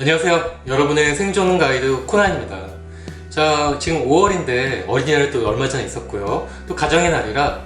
안녕하세요. 여러분의 생존 가이드 코난입니다. 자, 지금 5월인데 어린이날 또 얼마 전에 있었고요. 또 가정의 날이라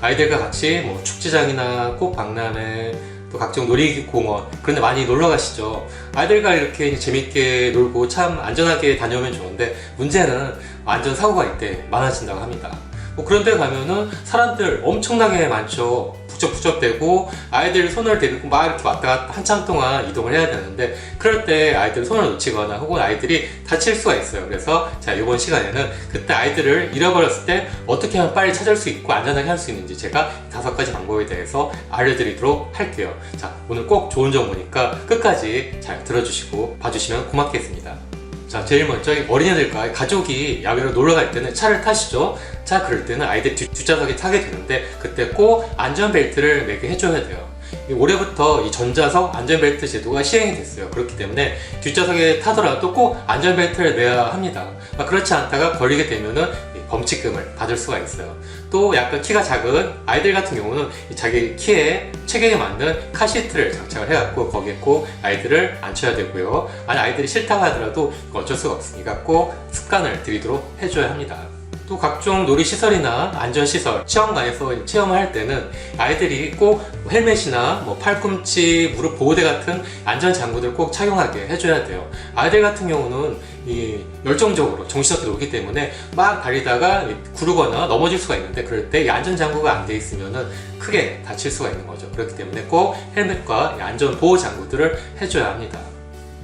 아이들과 같이 뭐 축제장이나 꽃박람회 또 각종 놀이공원 그런 데 많이 놀러 가시죠. 아이들과 이렇게 재밌게 놀고 참 안전하게 다녀오면 좋은데 문제는 안전사고가 이때 많아진다고 합니다. 뭐 그런 데 가면은 사람들 엄청나게 많죠. 북적북적대고 아이들 손을 대고 막 이렇게 왔다 갔다 한참 동안 이동을 해야 되는데 그럴 때 아이들 손을 놓치거나 혹은 아이들이 다칠 수가 있어요. 그래서 자 이번 시간에는 그때 아이들을 잃어버렸을 때 어떻게 하면 빨리 찾을 수 있고 안전하게 할 수 있는지 제가 다섯 가지 방법에 대해서 알려드리도록 할게요. 자 오늘 꼭 좋은 정보니까 끝까지 잘 들어주시고 봐주시면 고맙겠습니다. 자, 제일 먼저 이 어린이들과 가족이 야외로 놀러 갈 때는 차를 타시죠. 자, 그럴 때는 아이들 뒷, 뒷좌석에 타게 되는데 그때 꼭 안전벨트를 매게 해줘야 돼요. 이 올해부터 이 전자석 안전벨트 제도가 시행이 됐어요. 그렇기 때문에 뒷좌석에 타더라도 꼭 안전벨트를 매야 합니다. 아, 그렇지 않다가 걸리게 되면은 이 범칙금을 받을 수가 있어요. 또 약간 키가 작은 아이들 같은 경우는 이 자기 키에 체격에 맞는 카시트를 장착을 해갖고 거기에 꼭 아이들을 앉혀야 되고요. 아니 아이들이 싫다고 하더라도 어쩔 수가 없으니까 꼭 습관을 들이도록 해줘야 합니다. 또 각종 놀이시설이나 안전시설, 체험관에서 체험을 할 때는 아이들이 꼭 헬멧이나 뭐 팔꿈치, 무릎 보호대 같은 안전장구들 꼭 착용하게 해줘야 돼요. 아이들 같은 경우는 이 열정적으로 정신없게 놀기 때문에 막 달리다가 구르거나 넘어질 수가 있는데 그럴 때 이 안전장구가 안 돼 있으면은 크게 다칠 수가 있는 거죠. 그렇기 때문에 꼭 헬멧과 이 안전 보호 장구들을 해줘야 합니다.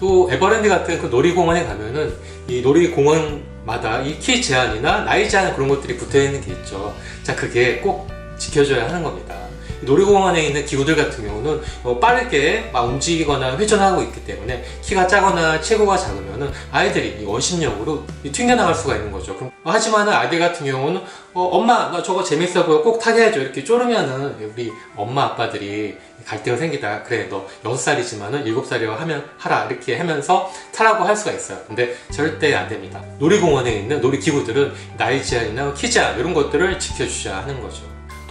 또 에버랜드 같은 그 놀이공원에 가면은 이 놀이공원마다 이 키 제한이나 나이 제한 그런 것들이 붙어 있는 게 있죠. 자, 그게 꼭 지켜줘야 하는 겁니다. 이 놀이공원에 있는 기구들 같은 경우는 어, 빠르게 막 움직이거나 회전하고 있기 때문에 키가 작거나 체구가 작으면은 아이들이 이 원심력으로 이 튕겨나갈 수가 있는 거죠. 그럼 하지만 아이들 같은 경우는 어, 엄마 나 저거 재밌어 보여. 꼭 타게 해줘. 이렇게 쪼르면은 우리 엄마 아빠들이 갈등이 생기다. 그래 너 6살이지만은 7살이라고 하면 하라. 이렇게 하면서 타라고 할 수가 있어요. 근데 절대 안 됩니다. 놀이공원에 있는 놀이기구들은 나이 제한이나 키 제한 이런 것들을 지켜주셔야 하는 거죠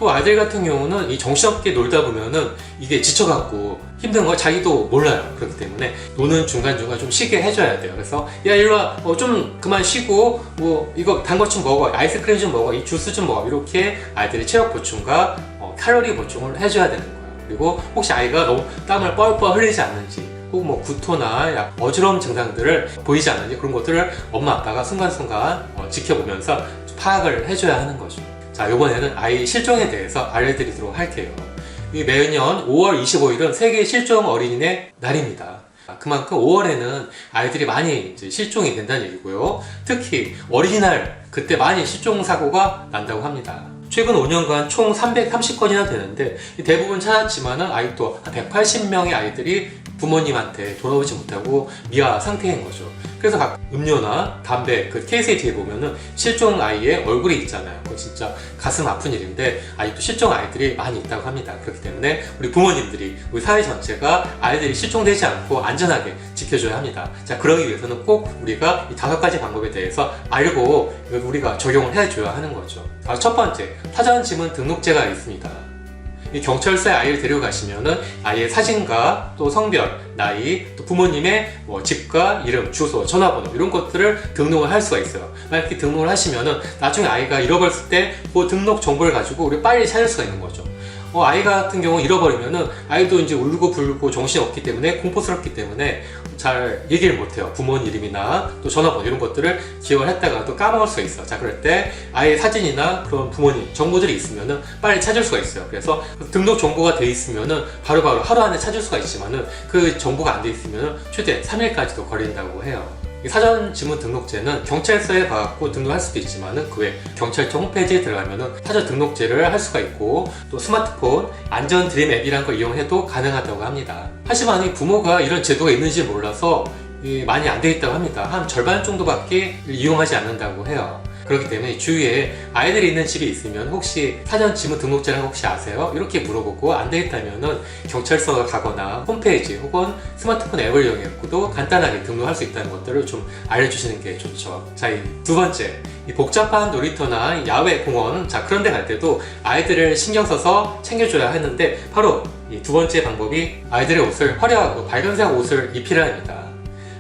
또 아이들 같은 경우는 이 정신없게 놀다 보면은 이게 지쳐갖고 힘든 걸 자기도 몰라요. 그렇기 때문에 노는 중간중간 좀 쉬게 해줘야 돼요. 그래서 야 일로 와, 어, 좀 그만 쉬고 뭐 이거 단 것 좀 먹어, 아이스크림 좀 먹어, 이 주스 좀 먹어 이렇게 아이들이 체력 보충과 어, 칼로리 보충을 해줘야 되는 거예요. 그리고 혹시 아이가 너무 땀을 뻘뻘 흘리지 않는지 혹은 뭐 구토나 약 어지러움 증상들을 보이지 않는지 그런 것들을 엄마 아빠가 순간순간 어, 지켜보면서 좀 파악을 해줘야 하는 거죠. 자, 이번에는 아이 실종에 대해서 알려드리도록 할게요. 이 매년 5월 25일은 세계 실종 어린이의 날입니다. 아, 그만큼 5월에는 아이들이 많이 실종이 된다는 얘기고요. 특히 어린이날 그때 많이 실종 사고가 난다고 합니다. 최근 5년간 총 330건이나 되는데 대부분 찾았지만은 아직도 한 180명의 아이들이 부모님한테 돌아오지 못하고 미아 상태인 거죠. 그래서 각 음료나 담배 그 케이스에 뒤에 보면은 실종 아이의 얼굴이 있잖아요. 그거 진짜 가슴 아픈 일인데 아직도 실종 아이들이 많이 있다고 합니다. 그렇기 때문에 우리 부모님들이 우리 사회 전체가 아이들이 실종되지 않고 안전하게 지켜줘야 합니다. 자 그러기 위해서는 꼭 우리가 이 다섯 가지 방법에 대해서 알고 우리가 적용을 해줘야 하는 거죠. 아, 첫 번째 사전 지문 등록제가 있습니다. 이 경찰서에 아이를 데려가시면은 아이의 사진과 또 성별, 나이, 또 부모님의 뭐 집과 이름, 주소, 전화번호 이런 것들을 등록을 할 수가 있어요. 만약에 등록을 하시면은 나중에 아이가 잃어버렸을 때 그 등록 정보를 가지고 우리 빨리 찾을 수가 있는 거죠. 어, 아이 같은 경우 잃어버리면은 아이도 이제 울고 불고 정신이 없기 때문에 공포스럽기 때문에 잘 얘기를 못해요. 부모님 이름이나 또 전화번호 이런 것들을 기억을 했다가 또 까먹을 수가 있어. 자, 그럴 때 아이의 사진이나 그런 부모님 정보들이 있으면은 빨리 찾을 수가 있어요. 그래서 등록 정보가 돼 있으면은 바로바로 하루 안에 찾을 수가 있지만은 그 정보가 안 돼 있으면은 최대 3일까지도 걸린다고 해요. 이 사전 지문 등록제는 경찰서에 가갖고 등록할 수도 있지만은 그 외 경찰청 홈페이지에 들어가면은 사전 등록제를 할 수가 있고 또 스마트폰 안전 드림 앱이란 걸 이용해도 가능하다고 합니다. 하지만 이 부모가 이런 제도가 있는지 몰라서 이 많이 안 돼 있다고 합니다. 한 절반 정도밖에 이용하지 않는다고 해요. 그렇기 때문에 주위에 아이들이 있는 집이 있으면 혹시 사전 지문 등록제를 혹시 아세요? 이렇게 물어보고 안 되겠다면은 경찰서 가거나 홈페이지 혹은 스마트폰 앱을 이용해서도 간단하게 등록할 수 있다는 것들을 좀 알려주시는 게 좋죠. 자, 이두 번째. 이 복잡한 놀이터나 야외 공원, 자, 그런 데 갈 때도 아이들을 신경 써서 챙겨줘야 하는데 바로 이 두 번째 방법이 아이들의 옷을 화려하고 밝은색 옷을 입히라 합니다.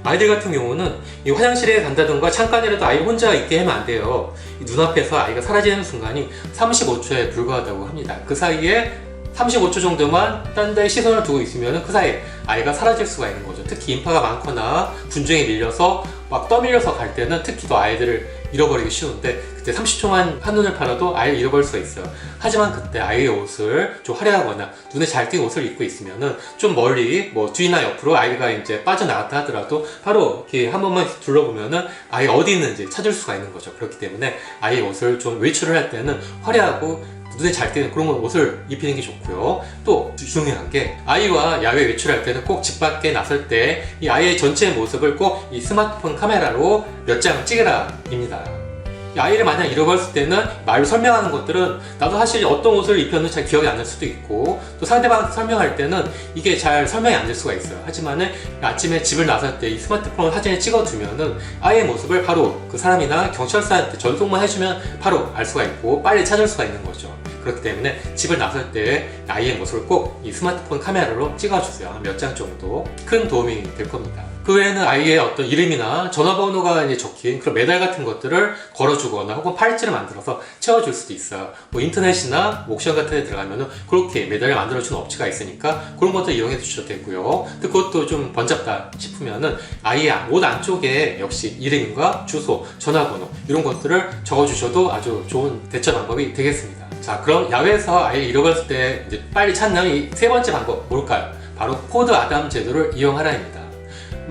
아이들 같은 경우는 이 화장실에 간다든가 잠깐이라도 아이 혼자 있게 하면 안 돼요. 이 눈앞에서 아이가 사라지는 순간이 35초에 불과하다고 합니다. 그 사이에 35초 정도만 딴 데 시선을 두고 있으면 그 사이에 아이가 사라질 수가 있는 거죠. 특히 인파가 많거나 군중에 밀려서 막 떠밀려서 갈 때는 특히 더 아이들을 잃어버리기 쉬운데 그때 30초만 한눈을 팔아도 아이를 잃어버릴 수가 있어요. 하지만 그때 아이의 옷을 좀 화려하거나 눈에 잘 띄는 옷을 입고 있으면은 좀 멀리 뭐 뒤나 옆으로 아이가 이제 빠져나갔다 하더라도 바로 이렇게 한 번만 둘러보면은 아이 어디 있는지 찾을 수가 있는 거죠. 그렇기 때문에 아이의 옷을 좀 외출을 할 때는 화려하고 눈에 잘 띄는 그런 옷을 입히는 게 좋고요. 또 중요한 게 아이와 야외 외출할 때는 꼭 집 밖에 나설 때 이 아이의 전체 모습을 꼭 이 스마트폰 카메라로 몇 장 찍으라입니다. 이 아이를 만약 잃어버렸을 때는 말로 설명하는 것들은 나도 사실 어떤 옷을 입혔는지 잘 기억이 안 날 수도 있고 또 상대방한테 설명할 때는 이게 잘 설명이 안 될 수가 있어요. 하지만은 아침에 집을 나설 때 이 스마트폰 사진을 찍어두면은 아이의 모습을 바로 그 사람이나 경찰서한테 전송만 해주면 바로 알 수가 있고 빨리 찾을 수가 있는 거죠. 그렇기 때문에 집을 나설 때 아이의 모습을 꼭 이 스마트폰 카메라로 찍어주세요. 몇 장 정도 큰 도움이 될 겁니다. 그 외에는 아이의 어떤 이름이나 전화번호가 이제 적힌 그런 메달 같은 것들을 걸어주거나 혹은 팔찌를 만들어서 채워줄 수도 있어요. 뭐 인터넷이나 옥션 같은 데 들어가면은 그렇게 메달을 만들어주는 업체가 있으니까 그런 것들 이용해 주셔도 되고요. 또 그것도 좀 번잡다 싶으면은 아이의 옷 안쪽에 역시 이름과 주소, 전화번호 이런 것들을 적어주셔도 아주 좋은 대처 방법이 되겠습니다. 자, 그럼 야외에서 아이를 잃어버렸을 때 이제 빨리 찾는 이 세 번째 방법 뭘까요? 바로 코드 아담 제도를 이용하라입니다.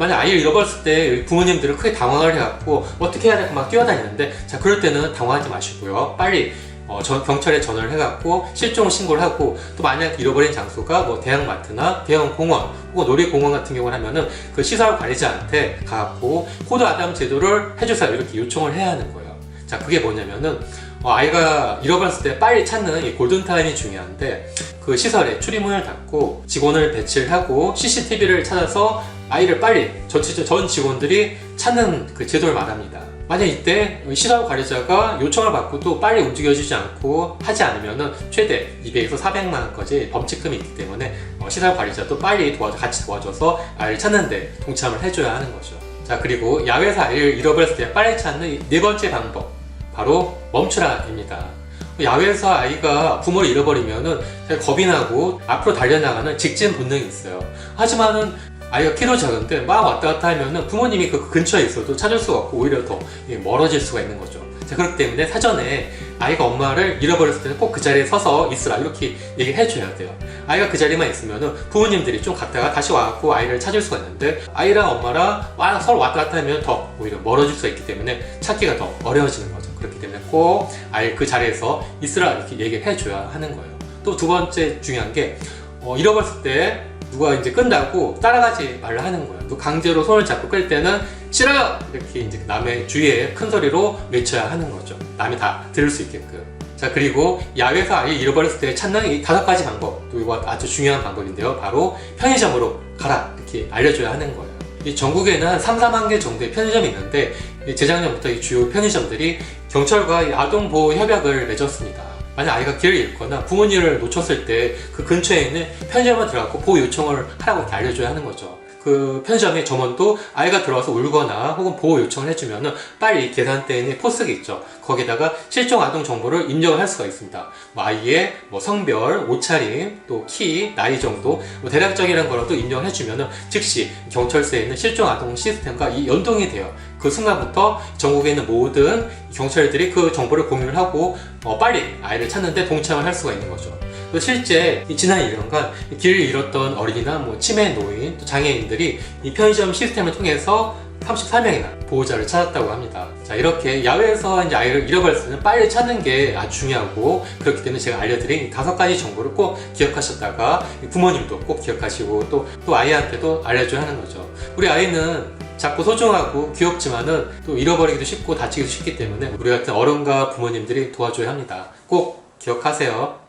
만약 아이를 잃어버렸을 때 부모님들은 크게 당황을 해갖고 어떻게 해야 될까 막 뛰어다니는데 자 그럴 때는 당황하지 마시고요. 빨리 어, 전- 경찰에 전화를 해갖고 실종 신고를 하고 또 만약 잃어버린 장소가 뭐 대형마트나 대형 공원 혹은 놀이공원 같은 경우를 하면은 그 시설 관리자한테 가갖고 코드 아담 제도를 해주세요. 이렇게 요청을 해야 하는 거예요. 자 그게 뭐냐면은 어, 아이가 잃어버렸을 때 빨리 찾는 이 골든타임이 중요한데 그 시설에 출입문을 닫고 직원을 배치를 하고 CCTV를 찾아서 아이를 빨리 전 직원들이 찾는 그 제도를 말합니다. 만약 이때 시설 관리자가 요청을 받고도 빨리 움직여주지 않고 하지 않으면은 최대 200에서 400만 원까지 범칙금이 있기 때문에 어, 시설 관리자도 빨리 도와줘 같이 도와줘서 아이를 찾는데 동참을 해줘야 하는 거죠. 자 그리고 야외에서 아이를 잃어버렸을 때 빨리 찾는 이네 번째 방법 바로 멈추라입니다. 야외에서 아이가 부모를 잃어버리면은 겁이 나고 앞으로 달려나가는 직진 본능이 있어요. 하지만은 아이가 키도 작은데 막 왔다 갔다 하면은 부모님이 그 근처에 있어도 찾을 수가 없고 오히려 더 멀어질 수가 있는 거죠. 자, 그렇기 때문에 사전에 아이가 엄마를 잃어버렸을 때는 꼭 그 자리에 서서 있으라 이렇게 얘기를 해줘야 돼요. 아이가 그 자리만 있으면은 부모님들이 좀 갔다가 다시 와갖고 아이를 찾을 수가 있는데 아이랑 엄마랑 와- 서로 왔다 갔다 하면 더 오히려 멀어질 수가 있기 때문에 찾기가 더 어려워지는 거죠. 그렇기 때문에 꼭 아이 그 자리에서 있으라 이렇게 얘기를 해줘야 하는 거예요. 또 두 번째 중요한 게 어, 잃어버렸을 때 누가 이제 끈다고 따라가지 말라 하는 거예요. 또 강제로 손을 잡고 끌 때는 싫어 이렇게 이제 남의 주위에 큰 소리로 외쳐야 하는 거죠. 남이 다 들을 수 있게끔. 자 그리고 야외에서 아이 잃어버렸을 때 찾는 이 다섯 가지 방법 또 이거 아주 중요한 방법인데요. 바로 편의점으로 가라 이렇게 알려줘야 하는 거예요. 이 전국에는 한 3, 4만 개 정도의 편의점이 있는데 이 재작년부터 이 주요 편의점들이 경찰과 이 아동 보호 협약을 맺었습니다. 만약 아이가 길을 잃거나 부모님을 놓쳤을 때 그 근처에 있는 편의점에 들어가고 보호 요청을 하라고 이렇게 알려줘야 하는 거죠. 그 편의점의 점원도 아이가 들어와서 울거나 혹은 보호 요청을 해주면은 빨리 계산대에 있는 포스기 있죠. 거기다가 실종 아동 정보를 입력을 할 수가 있습니다. 뭐 아이의 뭐 성별, 옷차림, 또 키, 나이 정도, 뭐 대략적이라는 거라도 입력을 해주면은 즉시 경찰서에 있는 실종 아동 시스템과 이 연동이 돼요. 그 순간부터 전국에 있는 모든 경찰들이 그 정보를 공유를 하고 어, 빨리 아이를 찾는데 동참을 할 수가 있는 거죠. 또 실제 이 지난 1년간 길을 잃었던 어린이나 뭐 치매 노인, 또 장애인들이 이 편의점 시스템을 통해서 34명이나 보호자를 찾았다고 합니다. 자, 이렇게 야외에서 이제 아이를 잃어버렸을 때는 빨리 찾는 게 아주 중요하고 그렇기 때문에 제가 알려드린 이 다섯 가지 정보를 꼭 기억하셨다가 이 부모님도 꼭 기억하시고 또, 또 아이한테도 알려줘야 하는 거죠. 우리 아이는 작고 소중하고 귀엽지만은 또 잃어버리기도 쉽고 다치기도 쉽기 때문에 우리 같은 어른과 부모님들이 도와줘야 합니다. 꼭 기억하세요.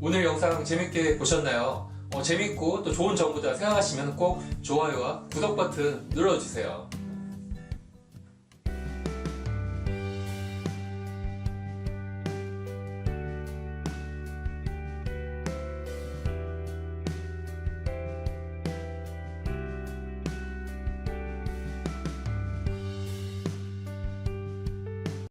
오늘 영상 재밌게 보셨나요? 어, 재밌고 또 좋은 정보다 생각하시면 꼭 좋아요와 구독 버튼 눌러주세요.